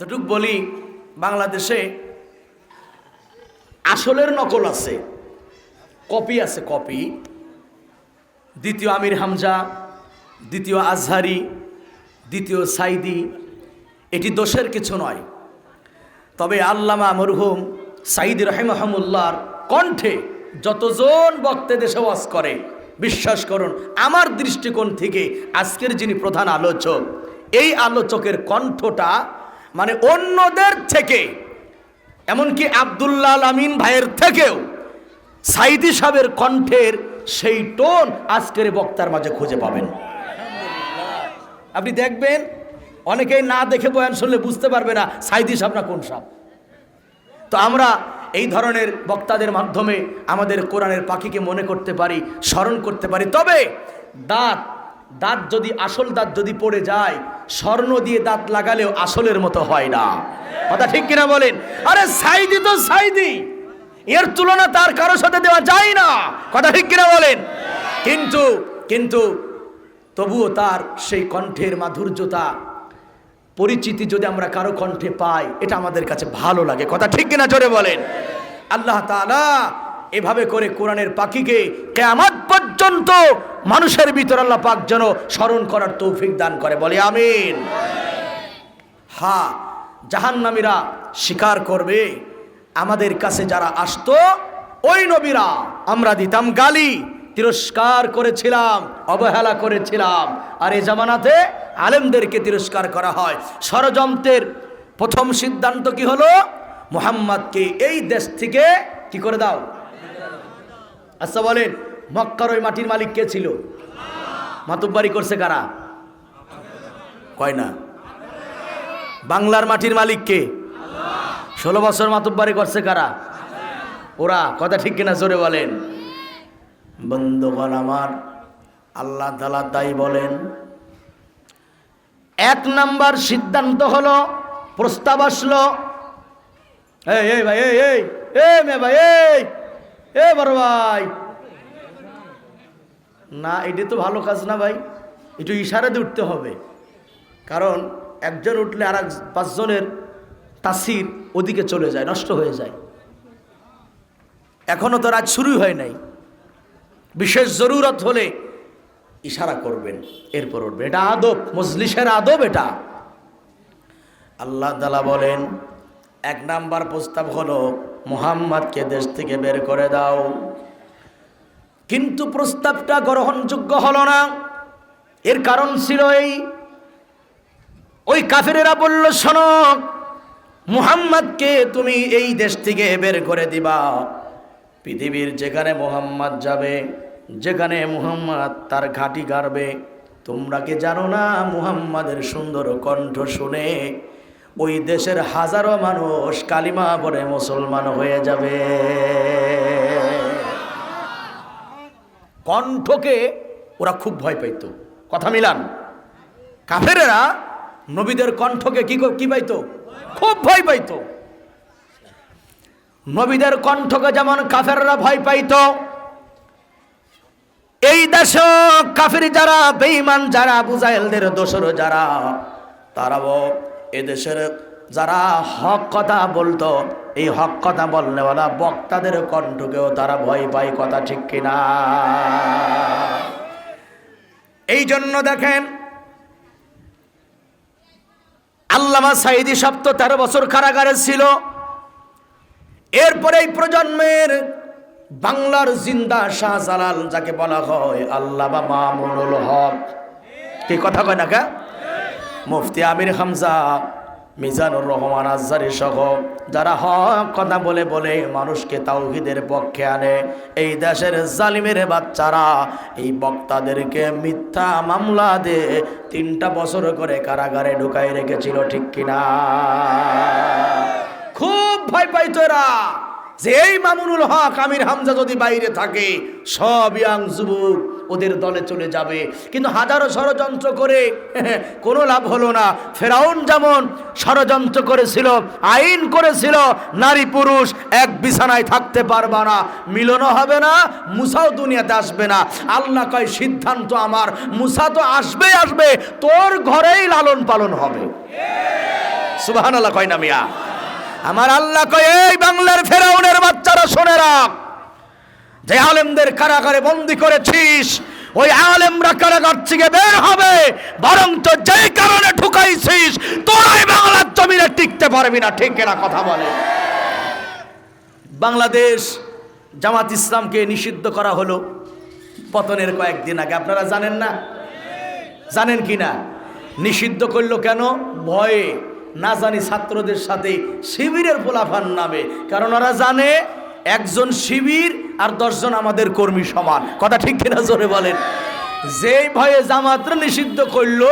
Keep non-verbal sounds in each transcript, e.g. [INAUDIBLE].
যতটুক বলি, বাংলাদেশে আসলের নকল আছে। কপি আছে কপি। দ্বিতীয় আমির হামজা, দ্বিতীয় আজহারি, দ্বিতীয় সাইদি, এটি দোষের কিছু নয়। তবে আল্লামা মরহুম সাইদ রহেমহমুল্লার কণ্ঠে যতজন বক্তে দেশে ওয়াজ করে, বিশ্বাস করুন, আমার দৃষ্টিকোণ থেকে আজকের যিনি প্রধান আলোচক, এই আলোচকের কণ্ঠটা মানে অন্যদের থেকে, এমনকি আবদুল্লাহ আমিন ভাইয়ের থেকেও, সাইদি সাহেবের কণ্ঠের সেই টোন আজকের বক্তার মাঝে খুঁজে পাবেন। আপনি দেখবেন, অনেকেই না দেখে বয়ান শুনলে বুঝতে পারবে না সাইদি সাহেব না কোন সাহেব। তো আমরা এই ধরনের বক্তাদের মাধ্যমে আমাদের কোরআনের পাখিকে মনে করতে পারি, স্মরণ করতে পারি। তবে দাঁত দাঁত যদি আসল দাঁত যদি পড়ে যায়, স্বর্ণ দিয়ে দাঁত লাগালেও আসলের মতো হয় না। কথা ঠিক কিনা বলেন? আরে সাইদি তো সাইদি। এর তুলনা তার কারোর সাথে দেওয়া যায় না। কথা ঠিক কিনা বলেন? কিন্তু কিন্তু তবুও তার সেই কণ্ঠের মাধুর্যতা, পরিচিতি যদি আমরা কারও কণ্ঠে পাই, এটা আমাদের কাছে ভালো লাগে। কথা ঠিক কিনা জোরে বলেন? আল্লাহ তাআলা এভাবে করে কোরআনের পাখিকে কেয়ামত পর্যন্ত মানুষের ভিতর আল্লাহ পাক যেন স্মরণ করার তৌফিক দান করে। বলে আমিন। হা, জাহান্নামীরা স্বীকার করবে। আমাদের কাছে যারা আসতো, ওই নবীরা আমরা দিতাম গালি, তিরস্কার করেছিলাম, অবহেলা করেছিলাম। আর এ জামানাতে আলেমদেরকে তিরস্কার করা হয়। ষড়যন্ত্রের প্রথম সিদ্ধান্ত কি হলো? মোহাম্মদকে এই দেশ থেকে কি করে দাও? আচ্ছা বলেন, মক্কার ওই মাটির মালিক কে ছিল? মাতুব্বারি করছে কারা? কয় না? বাংলার মাটির মালিক কে? ষোলো বছর মাতুব্বারি করছে কারা? ওরা, কথা ঠিক কিনা জোরে বলেন। বন্ধুগণ আমার, আল্লাহ তালা তাই বলেন, এক নাম্বার সিদ্ধান্ত হলো, প্রস্তাব আসলো। এই এই ভাই, এই এই এ মে ভাই, এই! এ বড় ভাই। না, এটা তো ভালো কাজ না ভাই। একটু ইশারাতে উঠতে হবে। কারণ একজন উঠলে আর এক পাঁচজনের তাসির ওদিকে চলে যায়, নষ্ট হয়ে যায়। এখনও তো রাত শুরুই হয় নাই। বিশেষ জরুরত হলে ইশারা করবেন, এরপর উঠবে এটা আদব, মজলিসের আদব এটা। আল্লাহ তালা বলেন, এক নাম্বার প্রস্তাব হলো মুহাম্madকে দেশ থেকে বের করে দাও। কিন্তু প্রস্তাবটা গ্রহণযোগ্য হলো না। এর কারণ ছিল এই, ওই কাফেরেরা বলল, শোনো মুহাম্madকে তুমি এই দেশ থেকে বের করে দিবা। পৃথিবীর যেখানে মোহাম্মদ যাবে, যেখানে মুহাম্মদ তার ঘাটি গাড়বে, তোমরা কি জানো না মুহাম্মাদের সুন্দর কণ্ঠ শুনে ওই দেশের হাজারো মানুষ কালিমা পরে মুসলমান হয়ে যাবে। কণ্ঠকে ওরা খুব ভয় পাইত। কথা মিলান। কাফেরেরা নবীদের কণ্ঠকে কি কি পাইতো? খুব ভয় পাইতো। নবীদের কণ্ঠকে যেমন কাফেররা ভয় পাইতো, এই দেশ কাফের যারা, বেঈমান যারা বুজাইলদের দোসর যারা, তারাও এদেশের যারা হক কথা বলতো, এই হক কথা বলনেওয়ালা বক্তাদের কণ্ঠকেও তারা ভয় পায় কথা ঠিক কিনা। এই জন্য দেখেন, আল্লামা সাইদি সপ্ত তেরো বছর কারাগারে ছিল। এরপরে এই প্রজন্মের বাংলার জিন্দা শাহজালাল যাকে বলা হয়, আল্লামা মামুনুল হক। কি কথা কয় না কা? মুফতি আমির হামজা, মিজানুর রহমান আজারি সহ যারা হক কথা বলে বলে মানুষকে তাওহিদের পক্ষে আনে, এই দেশের জালিমের বাচ্চারা, এই বক্তাদেরকে মিথ্যা মামলা দে তিনটা বছর করে কারাগারে ঢুকাই রেখেছিল, ঠিক কিনা? খুব ভয় পাইতো এরা। যে এই মামুনুল হক, আমির হামজা যদি বাইরে থাকে, সব ইয়াং যুবক ওদের দলে চলে যাবে। কিন্তু হাজারো ষড়যন্ত্র করে, [LAUGHS] কোনো লাভ হলো না। ফেরাউন যেমন ষড়যন্ত্র করেছিল, আইন করেছিল, নারী পুরুষ এক বিছানায় থাকতে পারবা না। মিলনও হবে না, মুসাও দুনিয়াতে আসবে না। আল্লাহ কয়, সিদ্ধান্ত আমার। মুসা তো আসবে আসবে, তোর ঘরেই লালন পালন হবে। সুবাহান আল্লাহ কয় না মিয়া? আমার আল্লাহ কয়, এই বাংলার ফেরাউনের বাচ্চারা শোনে রাখ যে আলেমদের কারাগারে বন্দি করেছিস, ওই আলেমরা কারাগার থেকে বের হবে। বরং তো যেই কারণে ঢুকাইছিস, তোরাই বাংলার জমিনে টিকতে পারবি না। ঠিক না কথা বলে। বাংলাদেশ জামাত ইসলামকে নিষিদ্ধ করা হলো পতনের কয়েকদিন আগে। আপনারা জানেন না? জানেন কি না নিষিদ্ধ করল কেন? ভয়ে। না জানি ছাত্রদের সাথে শিবিরের পোলাফান নামে। কারণ ওরা জানে একজন শিবির আর দশজন আমাদের কর্মী সমান। কথা ঠিক কিনা জোরে বলেন? যেই ভয়ে জামাতরা নিষিদ্ধ করল,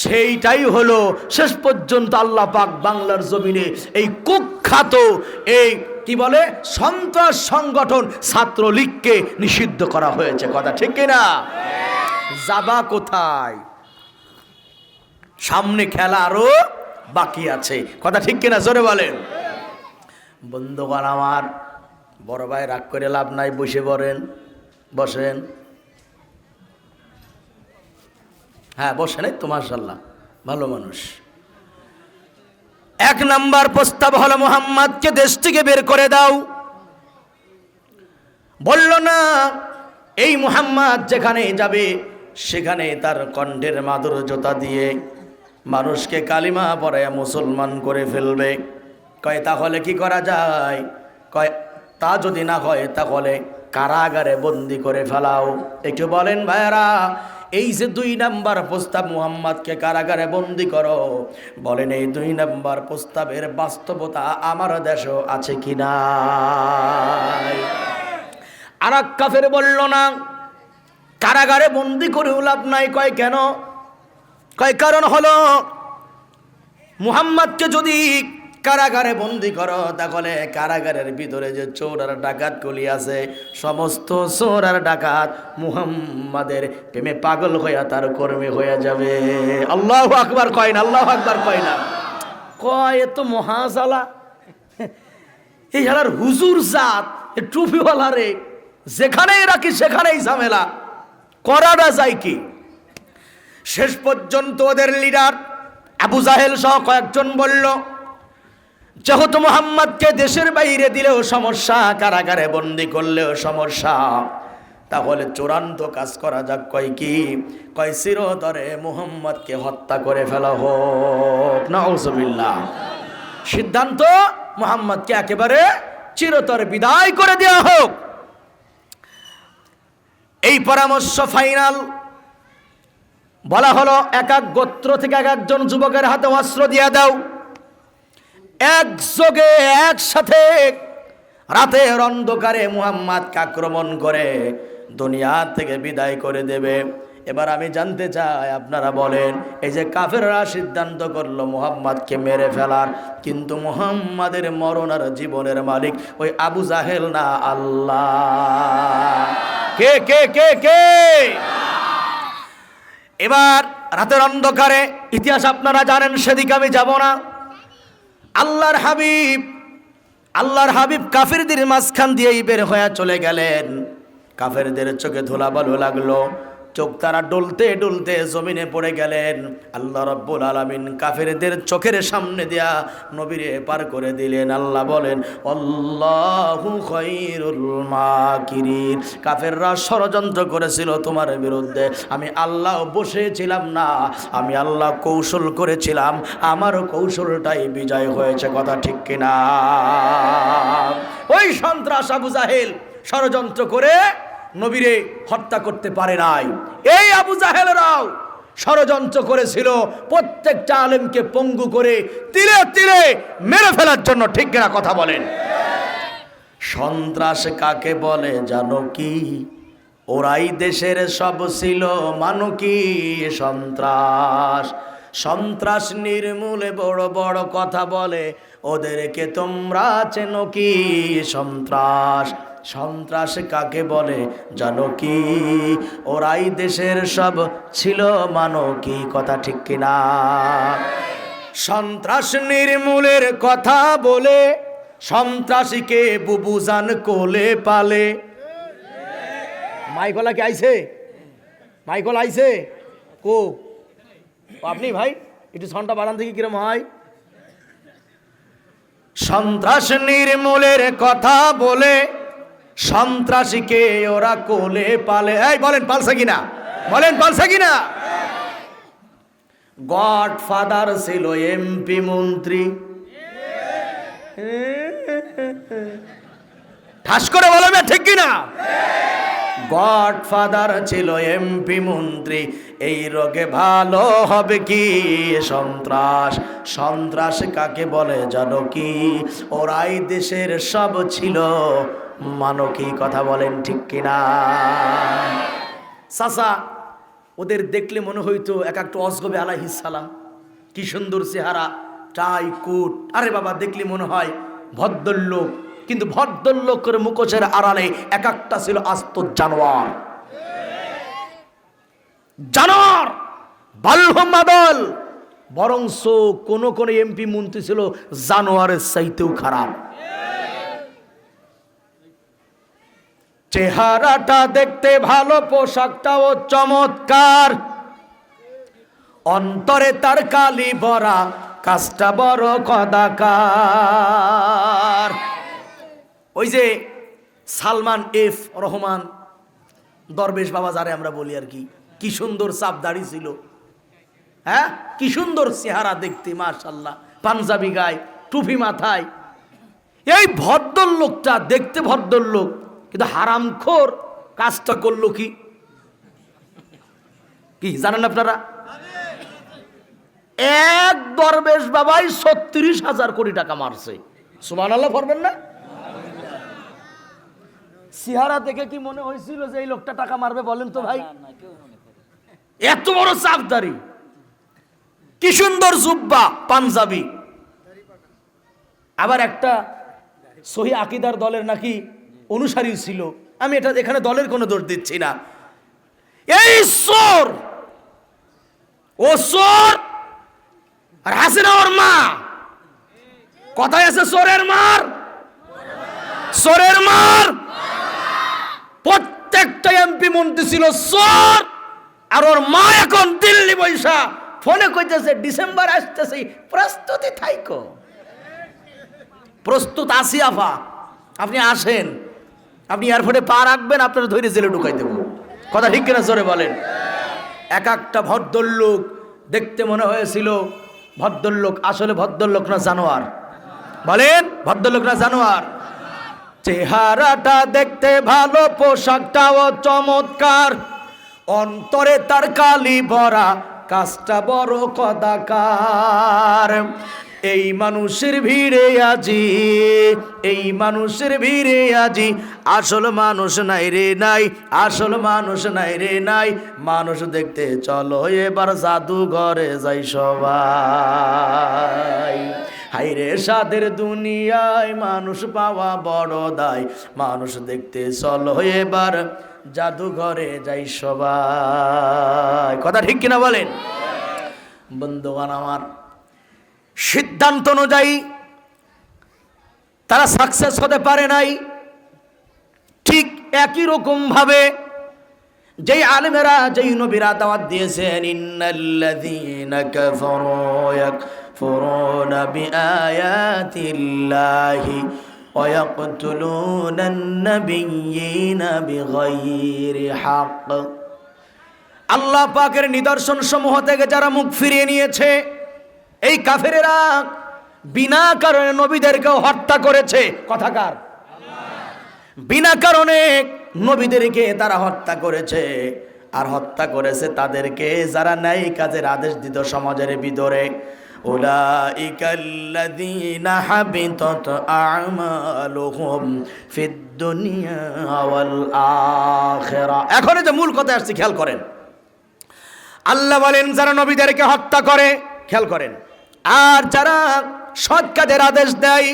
সেইটাই হলো শেষ পর্যন্ত আল্লাহ পাক বাংলার জমিনে এই কুখ্যাত এই কি বলে সন্ত্রাস সংগঠন ছাত্রলীগকে নিষিদ্ধ করা হয়েছে। কথা ঠিক কিনা? যাবা কোথায়? সামনে খেলা আরও বাকি আছে। কথা ঠিক কিনা? জোরে বলেন। বন্ধুগণ আমার, বড় ভাই রাগ করে লাভ নাই, বসে পড়েন। বসেন। হ্যাঁ বসেন এই তোমার মার্শাল্লাহ ভালো মানুষ। এক নাম্বার প্রস্তাব হলো, মোহাম্মদকে দেশ থেকে বের করে দাও। বলল, না, এই মুহাম্মদ যেখানে যাবে সেখানে তার কণ্ঠের মাদুর জোতা দিয়ে মানুষকে কালিমা পড়ায় মুসলমান করে ফেলবে। কয়, তাহলে কি করা যায়? কয়, তা যদি না হয়, তাহলে কারাগারে বন্দি করে ফেলাও। একটু বলেন ভাইরা এই যে দুই নাম্বার প্রস্তাব মুহাম্মদকে কারাগারে বন্দি করো, বলেন এই দুই নাম্বার প্রস্তাবের বাস্তবতা আমার দেশও আছে কি না আর কাফের বলল না, কারাগারে বন্দি করে লাভ নাই। কয়, কেন? কয় কারণ হলো? মুহাম্মদকে যদি কারাগারে বন্দি করো, তাহলে কারাগারের ভিতরে যে চোর আর ডাকাত কলি আছে, সমস্ত চোর আর ডাকাত মুহাম্মাদের প্রেমে পাগল হইয়া তার কর্মে হয়ে যাবে। আল্লাহ আকবার কয় না, আল্লাহ আকবার কয় না। কয়, এ তো মহাজালা। এই হালার হুজুর জাত টুপিওয়ালা রে। যেখানেই রাখি সেখানেই ঝামেলা। করাটা যায় কি? শেষ পর্যন্ত ওদের লিডার আবু জাহেল সহ কয়েকজন বলল, যেহেতু মোহাম্মদকে দেশের বাইরে দিলেও সমস্যা, কারাগারে বন্দি করলেও সমস্যা, তাহলে চূড়ান্ত কাজ করা যাক, কয় কি? কয়, চিরতরে মোহাম্মদকে হত্যা করে ফেলা হোক। না সিদ্ধান্ত, মোহাম্মদকে একেবারে চিরতরে বিদায় করে দেওয়া হোক। এই পরামর্শ ফাইনাল বলা হলো এক এক গোত্র থেকে এক একজন যুবকের হাতে অস্ত্র দিয়ে দাও। একযোগে একসাথে রাতের অন্ধকারে মুহাম্মাদকে আক্রমণ করে দুনিয়া থেকে বিদায় করে দেবে। এবার আমি জানতে চাই, আপনারা বলেন, এই যে কাফেররা সিদ্ধান্ত করল মুহাম্মাদকে মেরে ফেলার, কিন্তু মুহাম্মাদের মরণ আর জীবনের মালিক ওই আবু জাহেল না, আল্লাহ। কে কে কে কে? এবার রাতের অন্ধকারে ইতিহাস আপনারা জানেন, সেদিকে আমি যাব না। আল্লাহর হাবিব আল্লাহর হাবিব কাফিরদের মাঝখান দিয়েই বের হয়ে চলে গেলেন। কাফেরদের চোখে ধুলা বালু লাগল। চোখ তারা ডলতে ডলতে জমিনে পড়ে গেলেন। আল্লাহ রব্বুল আলমিন কাফেরদের চোখের সামনে দেয়া নবীরে পার করে দিলেন। আল্লাহ বলেন কাফেররা ষড়যন্ত্র করেছিল তোমার বিরুদ্ধে। আমি আল্লাহ বসেছিলাম না, আমি আল্লাহ কৌশল করেছিলাম। আমার কৌশলটাই বিজয় হয়েছে, কথা ঠিক কিনা? ওই সন্ত্রাস আবু জাহেল ষড়যন্ত্র করে নবীরে হত্যা করতে পারে নাই। এই আবু জাহেলরাও ষড়যন্ত্র করেছিল, প্রত্যেকটা আলেমকে পঙ্গু করে তিলে তিলে মেরে ফেলার জন্য ঠিক কিনা কথা বলেন। সন্ত্রাস কাকে বলে জানো কি? ওরাই দেশের সব ছিল মানো কি সন্ত্রাস। সন্ত্রাস নির্মূলে বড় বড় কথা বলে, ওদেরকে তোমরা চেনো কি সন্ত্রাস? সন্ত্রাস কাকে বলে জানো কি? ওরাই দেশের সব ছিল, মানো কি কথা ঠিক কিনা? সন্ত্রাস নির্মূলের কথা বলে, সন্ত্রাসীকে বুবুজান কোলে পালে। মাইকলা কি আইছে? মাইকল আইছে? কো? আপনি ভাই, একটু সনটা বাড়ান থেকে কিরম হয়। সন্ত্রাস নির্মূলের কথা বলে সন্ত্রাসীকে ওরা কোলে পালে। এই, বলেন পালসা কিনা? বলেন পালসা কিনা? গড ফাদার ছিল এমপি মন্ত্রী। ঠাস করে বলবে ঠিক কিনা? গড ফাদার ছিল এমপি মন্ত্রী। এই রোগে ভালো হবে কি? সন্ত্রাস। সন্ত্রাস কাকে বলে জানো কি? ওরাই দেশের সব ছিল মানো কি কথা বলেন ঠিক কিনা? সাসা ওদের দেখলে মনে হইতো এক একটা অসগবে আলাইহিস সালাম। কি সুন্দর চেহারা, টাই, কুট। আরে বাবা, দেখলে মনে হয় ভদ্রলোক। কিন্তু ভদ্রলোকের মুখোশের আড়ালে এক একটা ছিল আস্ত জানোয়ার। জানোয়ার বাল্যমাদল বরংস কোন কোন এমপি মন্ত্রী ছিল জানোয়ারের চাইতেও খারাপ। চেহারাটা দেখতে ভালো, পোশাকটাও চমৎকার। অন্তরে তার কালি ভরা, কাজটা বড় কদাকার। ওই যে সালমান এফ রহমান, দরবেশ বাবা যারে আমরা বলি আর কি কি সুন্দর চাপ দাড়ি ছিল। হ্যাঁ? কি সুন্দর চেহারা দেখতে মার্শাল্লাহ পাঞ্জাবি গায়ে, টুপি মাথায়। এই ভদ্রলোকটা দেখতে ভদ্রলোক কিন্তু হারামখোর কাজটা করল কি? কি, জানেন আপনারা? এক দরবেশ বাবাই ছত্রিশ হাজার কোটি টাকা মারছে। সুমান আল্লাহ পড়বেন না? সিহারা দেখে কি মনে হয়েছিল যে এই লোকটা টাকা মারবে বলেন তো ভাই? এত বড় চাপদারি। কি সুন্দর জুব্বা, পাঞ্জাবি। আবার একটা সহি আকিদার দলের নাকি অনুসারী ছিল। আমি এটা, এখানে দলের কোনো দোষ দিচ্ছি না। এই সোর ও সোর আর হাসিনা ওর মা। কথায় আছে সোরের মার। সোরের মার। প্রত্যেকটা এমপি মন্ত্রী ছিল সোর। আর ওর মা এখন দিল্লি বৈশা। ফোনে কইতেছে, ডিসেম্বর আসতেছে, প্রস্তুতি থাইকো। প্রস্তুত আসি আফা। আপনি আসেন। আপনি এয়ারপোর্টে পা রাখবেন, আপনার ধরে জেলে ঢুকাই দেবো। কথা ঠিক কিনা জোরে বলেন? এক একটা ভদ্রলোক দেখতে মনে হয়েছিল ভদ্রলোক আসলে ভদ্রলোক না জানোয়ার। বলেন, ভদ্রলোক না জানোয়ার? চেহারাটা দেখতে ভালো, পোশাকটাও চমৎকার। অন্তরে তার কালি ভরা, কাজটা বড় কদাকার। এই মানুষের ভিড়ে আজি, এই মানুষের ভিড়ে আজি। আসল মানুষ নাই রে নাই, আসল মানুষ নাই রে নাই। মানুষ দেখতে চলো, এবার জাদুঘরে যাই সবাই। হাইরে সাদের দুনিয়ায় মানুষ পাওয়া বড় দায়। মানুষ দেখতে চলো, এবার জাদুঘরে যাই সবাই। কথা ঠিক কিনা বলেন? বন্ধুগান আমার সিদ্ধান্ত অনুযায়ী তারা সাকসেস হতে পারে নাই। ঠিক একই রকমভাবে যেই আলমেরা, যেই নবীরা দাওয়াত দিয়েছেন, ইন্নাল্লাযীনা আল্লাহ পাকের নিদর্শন সমূহ থেকে যারা মুখ ফিরিয়ে নিয়েছে এই কাফেরেরা বিনা কারণে নবীদেরকেও হত্যা করেছে। কথাকার বিনা কারণে নবীদেরকে তারা হত্যা করেছে। আর হত্যা করেছে তাদেরকে যারা ন্যায় কাজের আদেশ দিত সমাজের ভিতরে। এখন যে মূল কথা আসছে, খেয়াল করেন। আল্লাহ বলেন, যারা নবীদেরকে হত্যা করে, খেয়াল করেন। আর যারা সৎ কাজের আদেশ দেয়,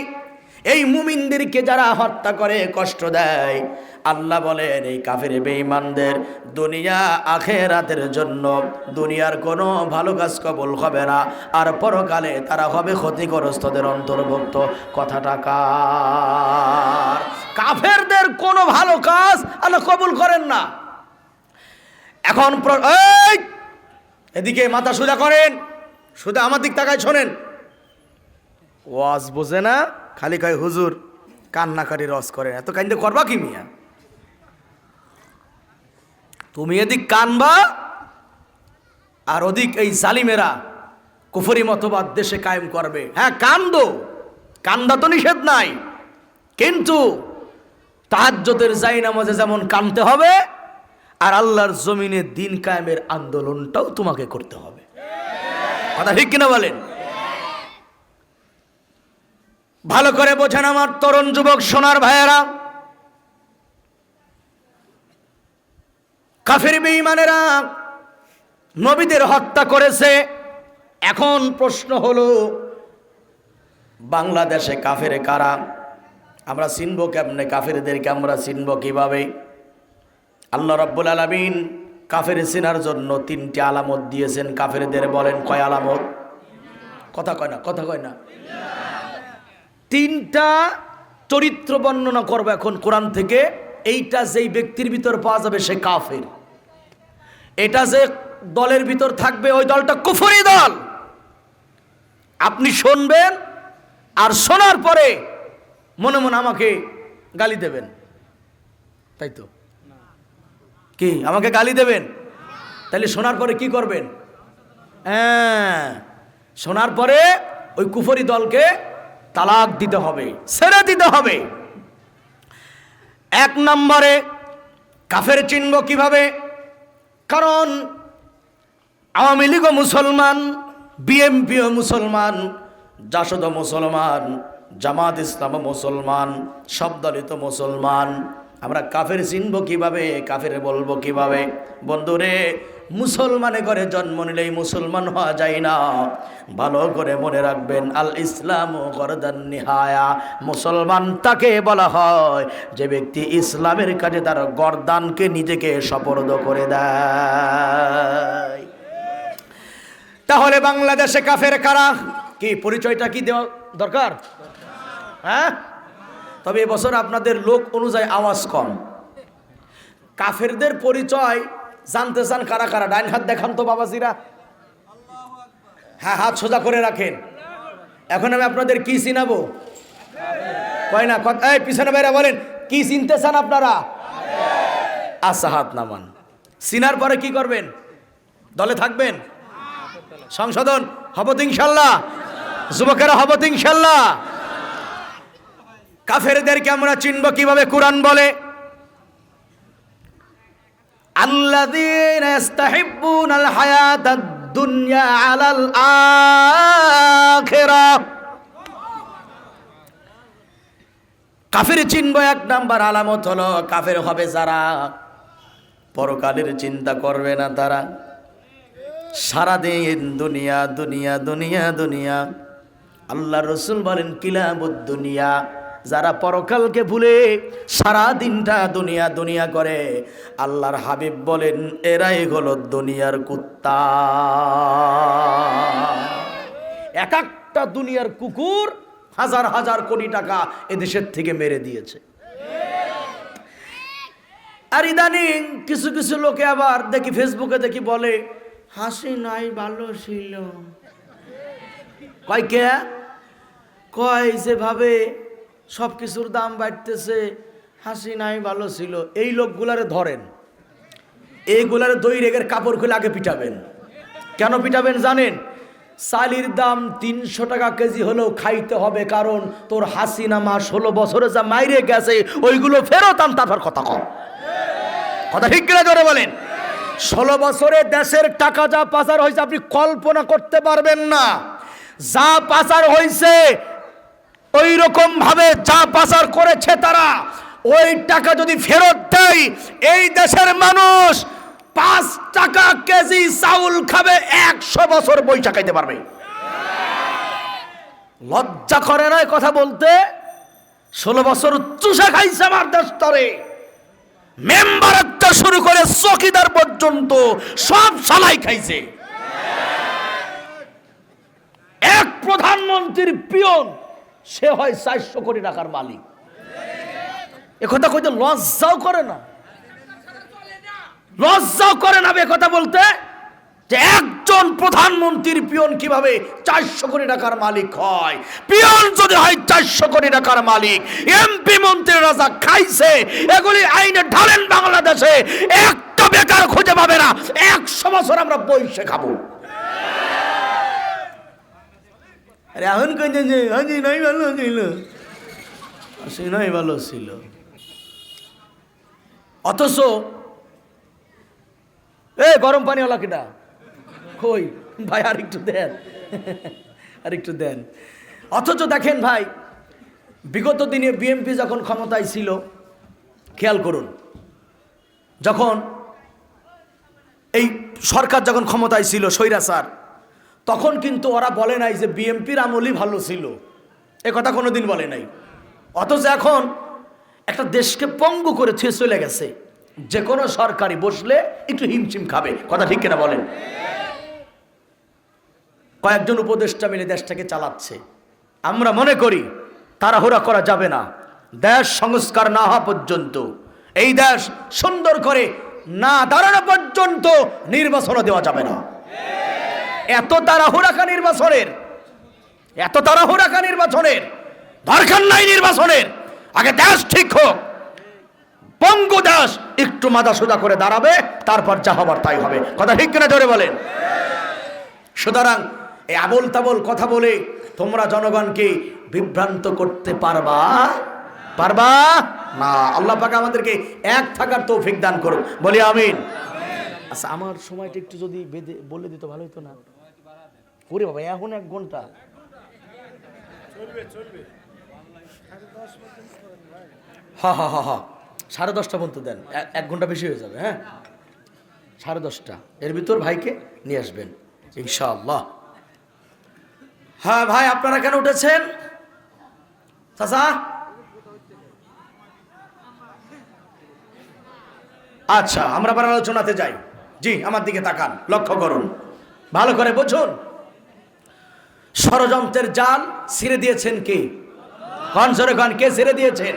এই মুমিনদেরকে যারা হত্যা করে, কষ্ট দেয়, আল্লাহ বলেন, এই কাফের বেঈমানদের দুনিয়া আখেরাতের জন্য দুনিয়ার কোনো ভালো কাজ কবল হবে না। আর পরকালে তারা হবে ক্ষতিগ্রস্তদের অন্তর্ভুক্ত। কথাটা কার? কাফেরদের কোনো ভালো কাজ আল্লাহ কবুল করেন না। এখন এদিকে মাথা সোজা করেন। শুধু আমার দিক তাকায় শোনেন। ওয়াজ বোঝে না, খালি কয়, হুজুর কান্নাকারি রস করে। এত কান্দে করবা কি মিয়া? তুমি এদিক কানবা, আর ওদিক এই জালিমেরা কুফরি মতবাদ দেশে কায়েম করবে। হ্যাঁ কান্দো। কান্দা তো নিষেধ নাই। কিন্তু তাহাজ্জতের যাই নামাজে যেমন কানতে হবে, আর আল্লাহর জমিনে দিন কায়েমের আন্দোলনটাও তোমাকে করতে হবে। কথা ঠিক কিনা বলেন? ভালো করে বোঝেন আমার তরুণ যুবক সোনার ভাইয়েরা। কাফের বেঈমানেরা নবীদের হত্যা করেছে। এখন প্রশ্ন হলো, বাংলাদেশে কাফের কারা? আমরা চিনব কেমনে? কাফেরদেরকে আমরা চিনব কীভাবে? আল্লাহ রব্বুল আলমিন কাফের চেনার জন্য তিনটি আলামত দিয়েছেন। কাফেরদের বলেন, কয় আলামত? কথা কয় না, কথা কয় না। তিনটা চরিত্র বর্ণনা করব এখন কোরআন থেকে। এইটা যেই ব্যক্তির ভিতর পাওয়া যাবে সে কাফের। এটা যে দলের ভিতর থাকবে, ওই দলটা কুফরি দল। আপনি শুনবেন আর শোনার পরে মনে মনে আমাকে গালি দেবেন। তাই তো? কি? আমাকে গালি দেবেন? তাহলে শোনার পরে কি করবেন? হ্যাঁ শোনার পরে ওই কুফরি দলকে তালাক দিতে হবে, ছেড়ে দিতে হবে। এক নম্বরে কাফের চিনব কীভাবে? কারণ আওয়ামী লীগও মুসলমান বিএমপিও মুসলমান, জাসদ মুসলমান, জামাত ইসলাম মুসলমান, সব দলিত মুসলমান। আমরা কাফের চিনব কীভাবে? কাফের বলব কীভাবে? বন্ধুরে, মুসলমানে করে জন্ম নিলেই মুসলমান হওয়া যায় না। ভালো করে মনে রাখবেন, আল ইসলাম ও গরদান নিহায়া। মুসলমান তাকে বলা হয়, যে ব্যক্তি ইসলামের কাজে তার গরদানকে নিজেকে সপর্দ করে দেয়। তাহলে বাংলাদেশে কাফের কারা? কি, পরিচয়টা কি দেওয়া দরকার? হ্যাঁ? তবে এবছর আপনাদের লোক অনুযায়ী আওয়াজ কম। কাফেরদের পরিচয় জানতে চান কারা কারা? ডাইন হাত দেখান তো বাবাজিরা। হ্যাঁ হাত সোজা করে রাখেন। এখন আমি আপনাদের কি চিনাবো? কয় না? এই, পিছনে বাইরা বলেন, কি চিনতে চান আপনারা? আচ্ছা হাত নামান। চিনার পরে কি করবেন? দলে থাকবেন? সংশোধন? হব তো ইনশাল্লাহ। যুবকেরা হব তো ইনশাল্লাহ। কাফেরদেরকে আমরা চিনব কীভাবে কোরআন বলে? কাফের চিনব এক নাম্বার আলামত হলো, কাফের হবে যারা পরকালের চিন্তা করবে না তারা। সারাদিন দুনিয়া দুনিয়া দুনিয়া দুনিয়া। আল্লাহ রসুল বলেন কিলাবুদ দুনিয়া। যারা পরকালকে ভুলে সারা দিনটা দুনিয়া দুনিয়া করে, আল্লাহর হাবিব বলেন, এরাই হলো দুনিয়ার কুত্তা। এক একটা দুনিয়ার কুকুর হাজার হাজার কোটি টাকা এদেশের থেকে মেরে দিয়েছে। আর ইদানিং কিছু কিছু লোকে আবার দেখি ফেসবুকে দেখি বলে, হাসি নাই, ভালো ছিল। কয় কে? কয় যে ভাবে সব কিছুর দাম বাড়তেছে, হাসি নাই, ভালো ছিল। এই লোকগুলারে ধরেন, এইগুলারে দই রেগের কাপড় খুলে আগে পিটাবেন। কেন পিটাবেন জানেন? চালির দাম তিনশো টাকা কেজি হলেও খাইতে হবে, কারণ তোর হাসিনা মা ষোলো বছরে যা মাইরে গেছে, ওইগুলো ফেরত আন তারপর কথা কম কথা ঠিক কিনা জোরে বলেন? ষোলো বছরে দেশের টাকা যা পাচার হয়েছে, আপনি কল্পনা করতে পারবেন না। যা পাচার হয়েছে ওই রকম ভাবে যা পাচার করেছে তারা, ওই টাকা যদি ফেরত দেয়, এই দেশের মানুষ পাঁচ টাকা কেজি চাউল খাবে, একশো বছর বই খাইতে পারবে। লজ্জা করে না কথা বলতে? ষোলো বছর চুষা খাইছে আমার দেশ তরে। মেম্বারত্ব শুরু করে চকিদার পর্যন্ত সব সালাই খাইছে। এক প্রধানমন্ত্রীর পিয়ন সে হয় চারশো কোটি টাকার মালিক। একথা কইতে লজ্জাও করে না। লজ্জাও করে না কথা বলতে যে একজন প্রধানমন্ত্রীর পিয়ন কীভাবে চারশো কোটি টাকার মালিক হয়। পিয়ন যদি হয় চারশো কোটি টাকার মালিক, এমপি মন্ত্রী রাজা খাইছে, এগুলি আইনে ঢালেন বাংলাদেশে, একটা বেকার খুঁজে পাবে না। একশো বছর আমরা বইসে খাব আরে এখন কেন যে আজি নাই ভালো ছিল সে নাই? ভালো ছিল। অথচ এ গরম পানিওয়ালা কিটা কই? ভাই আর একটু দেন। আর একটু দেন। অথচ দেখেন ভাই, বিগত দিনে বিএমপি যখন ক্ষমতায় ছিল, খেয়াল করুন, যখন এই সরকার যখন ক্ষমতায় ছিল, স্বৈরাচার তখন কিন্তু ওরা বলে নাই যে বিএমপির আমলই ভালো ছিল। এ কথা কোনোদিন বলে নাই। অথচ এখন একটা দেশকে পঙ্গু করে ছুঁয়ে চলে গেছে। যে কোনো সরকারি বসলে একটু হিমচিম খাবে। কথা ঠিক কিনা বলেন? কয়েকজন উপদেষ্টা মিলে দেশটাকে চালাচ্ছে। আমরা মনে করি তাড়াহুড়া করা যাবে না। দেশ সংস্কার না হওয়া পর্যন্ত। এই দেশ সুন্দর করে না দাঁড়ানো পর্যন্ত নির্বাচনও দেওয়া যাবে না। এত তাড়াহুড়াকা নির্বাচনের, এত তাড়াহুড়াকা নির্বাচনের, দরকার নাই নির্বাচনের। আগে দেশ ঠিক হোক, পঙ্গু দাস একটু মাথা সোজা করে দাঁড়াবে, তারপর যা হবার তাই হবে। কথা ঠিক কিনা জোরে বলেন? সুতরাং এই আবল তাবল কথা বলে তোমরা জনগণকে বিভ্রান্ত করতে পারবা? পারবা? না, আল্লাহ পাক আমাদেরকে এক থাকার তৌফিক দান করুন বলি আমিন। আচ্ছা আমার সময়টা একটু যদি বেঁধে বলে দিত ভালো হতো না। ওরে বাবা, এখন এক ঘণ্টা। হা হা হা হা, সাড়ে দশটা পর্যন্ত দেন এক ঘণ্টা বেশি হয়ে যাবে হ্যাঁ? সাড়ে দশটা। এর ভিতর ভাইকে নিয়ে আসবেন, ইনশাআল্লাহ। হ্যাঁ ভাই, আপনারা কেন উঠেছেন? চাচা? আচ্ছা আমরা আবার আলোচনাতে যাই। জি, আমার দিকে তাকান, লক্ষ্য করুন। ভালো করে বুঝুন। ষড়যন্ত্রের জাল ছিঁড়ে দিয়েছেন কে? কন সরে কন কে ছেড়ে দিয়েছেন?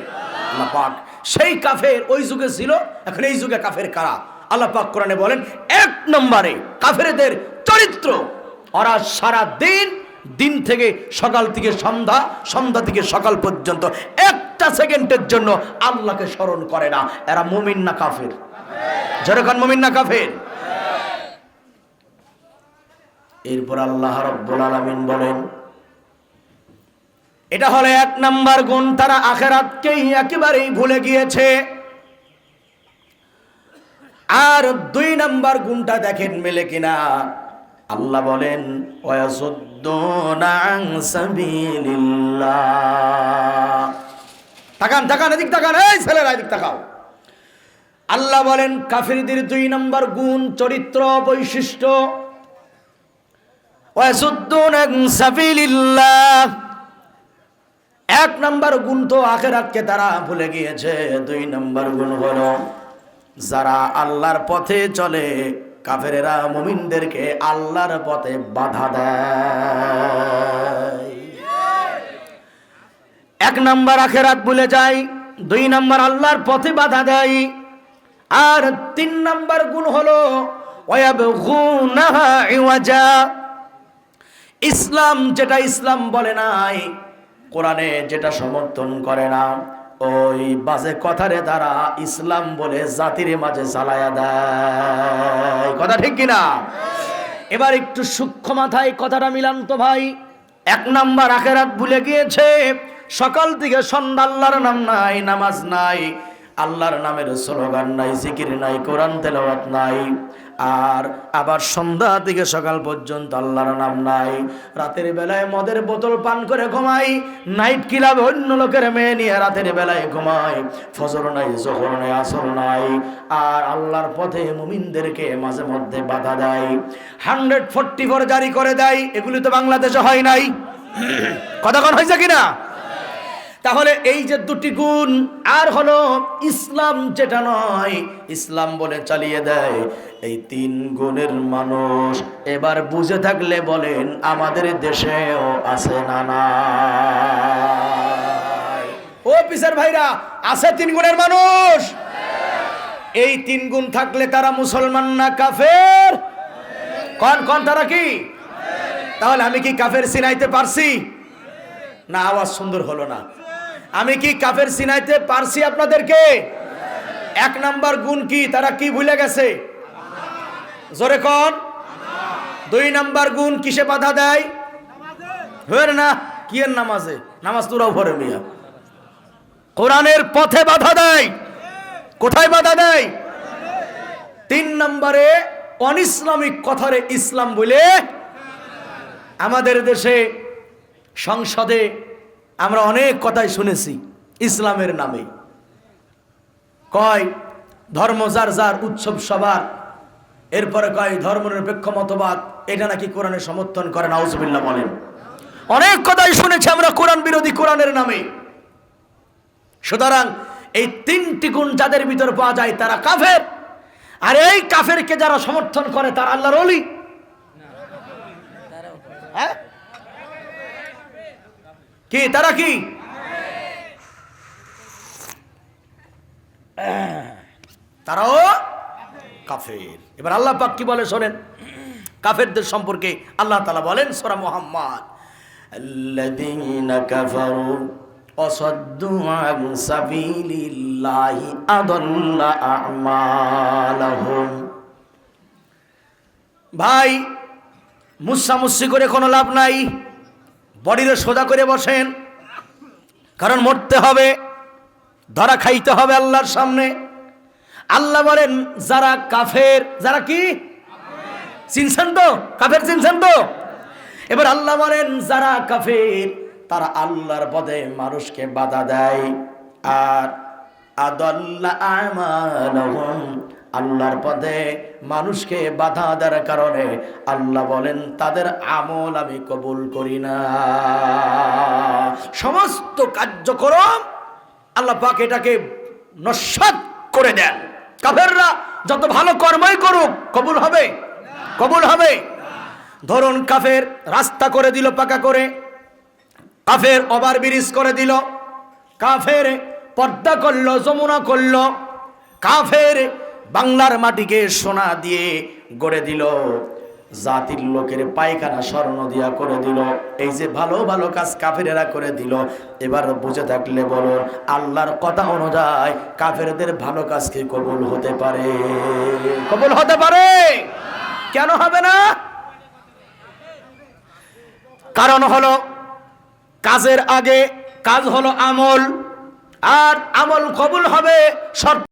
আল্লাহ পাক। সেই কাফের ওই যুগে ছিল, এখন এই যুগে কাফের কারা? আল্লাহ পাক কোরআনে বলেন, এক নম্বরে কাফেরদের চরিত্র। ওরা সারা দিন দিন থেকে সকাল থেকে সন্ধ্যা সন্ধ্যা থেকে সকাল পর্যন্ত একটা সেকেন্ডের জন্য আল্লাহকে স্মরণ করে না। এরা মুমিন না কাফের। যেরকম মুমিন না কাফের? এরপর আল্লাহ রব্বুল আলামিন বলেন এটা হলো এক নাম্বার গুণ তারা আখেরাতকেই একেবারেই ভুলে গিয়েছে। আর দুই নাম্বার গুণটা দেখেন মেলে কিনা। আল্লাহ বলেন তাকান তাকান এদিক তাকান এই ছেলেরা এদিক তাকাও। আল্লাহ বলেন কাফিরদের দুই নাম্বার গুণ চরিত্র বৈশিষ্ট্য। এক নম্বর গুণ তো আখেরাতকে তারা ভুলে গিয়েছে, দুই নম্বর গুণ হলো যারা আল্লাহর পথে চলে, কাফেরেরা মুমিনদেরকে আল্লাহর পথে বাধা দেয়। এক নম্বর আখেরাত ভুলে যায়, দুই নম্বর আল্লাহর পথে বাধা দেয়, আর তিন নম্বর গুণ হলো ওয়াবগুনাহা ইওয়াজা। ইসলাম যেটা ইসলাম বলে নাই, কোরআনে যেটা সমর্থন করে না, ওই বাজে কথারে তারা ইসলাম বলে জাতির মাঝে চালায়া দেয়। কথা ঠিক কিনা? এবার একটু সূক্ষ্ম মাথায় কথাটা মিলান তো ভাই। এক নাম্বার আখেরাত ভুলে গিয়েছে, সকাল থেকে সন্ধ্যা আল্লাহর নাম নাই, নামাজ নাই, আল্লাহর নামের স্লোগান নাই, জিকির নাই, কোরআন তেলাওয়াত নাই। আর আবার সন্ধ্যা থেকে সকাল পর্যন্ত আল্লাহর নাম নাই। রাতের বেলায় মদের বোতল পান করে ঘুমাই নাইট ক্লাবে অন্য লোকের মেয়ে নিয়ে রাতের বেলায় ঘুমাই, ফজর নাই, জোহর নাই, আসর নাই। আর আল্লাহর পথে মুমিনদেরকে মাঝে মধ্যে বাধা দেয়। হান্ড্রেড ফোরটি ফোর জারি করে দেয়। এগুলি তো বাংলাদেশে হয় নাই। কথা কতক্ষণ হয়েছে কিনা? তাহলে এই যে দুটি গুণ, আর হলো ইসলাম যেটা নয়, ইসলাম বলে চালিয়ে দেয়। এই তিন গুণের মানুষ এবার বুঝে থাকলে বলেন, আমাদের দেশেও আছে না নাই। ও পিসার ভাইরা, আছে তিন গুণের মানুষ? এই তিন গুণ থাকলে তারা মুসলমান না কাফের? কন কন, তারা কি? তাহলে আমি কি কাফের সিনাইতে পারছি? না, আওয়াজ সুন্দর হলো না। আমি কি কাফের সিনাইতে পারছি আপনাদেরকে? এক নাম্বার গুণ কি? তারা কি ভুলে গেছে? জোরে কন। দুই নাম্বার গুণ কিসে বাধা দেয়? না? কি এর নামাজে? নামাজ তোরাও ভরে মিয়া। কোরআনের পথে বাধা দেয়। কোথায় বাধা দেয়? তিন নম্বরে অনিসলামিক কথারে ইসলাম বলে আমাদের দেশে সংসদে আমরা অনেক কথাই শুনেছি ইসলামের নামে। কয়, ধর্ম যার যার উৎসব সবার। এরপরে কয় ধর্মনিরপেক্ষ মতবাদ, এটা নাকি কোরআনের সমর্থন করে, নাউজবিল্লাহ বলেন। অনেক কথাই শুনেছি আমরা কোরআন বিরোধী কোরআনের নামে। সুতরাং এই তিনটি গুণ যাদের ভিতর পাওয়া যায় তারা কাফের। আর এই কাফেরকে যারা সমর্থন করে তারা আল্লাহর অলি হ্যাঁ? কি তারা কি তারাও কাফের এবার আল্লাহ পাক কি বলে শোনেন কাফেরদের সম্পর্কে আল্লাহ তালা বলেন সোরা মোহাম্মদ الذين كفروا وصدوا عن سبيل الله أضل أعمالهم ভাই মুসামুসি করে কোনো লাভ নাই বডিরে সোজা করে বসেন। কারণ মরতে হবে, ধরা খাইতে হবে আল্লাহর সামনে। আল্লাহ বলেন, যারা কাফের, যারা কি? চিনছেন তো? কাফের চিনছেন তো? এবার আল্লাহ বলেন, যারা কাফের, তারা আল্লাহর পদে মানুষকে বাধা দেয়। আর আদাল্লা আমালহুম আল্লাহর পথে মানুষকে বাধা দেওয়ার কারণে আল্লাহ বলেন, তাদের আমল আমি কবুল করি না। সমস্ত কার্যক্রম আল্লাহ পাক এটাকে নস্বাত করে দেন। কাফেররা যত ভালো কর্মই করুক, কবুল হবে? কবুল হবে? ধরুন কাফের রাস্তা করে দিল পাকা করে, কাফের ওভার ব্রিজ করে দিল, কাফের পর্দা করল, যমুনা করল, কাফের বাংলার মাটিকে সোনা দিয়ে গড়ে দিল। জাতির লোকের পায়খানা স্বর্ণ দিয়া করে দিল। এই যে ভালো ভালো কাজ কাফেরেরা করে দিল। এবার বুঝে থাকলে বলো আল্লাহর কথা অনুযায়ী কাফেরদের ভালো কাজ কি কবুল হতে পারে? কবুল হতে পারে। কেন হবে না? কারণ হলো, কাজের আগে কাজ হলো আমল, আর আমল কবুল হবে শর্ত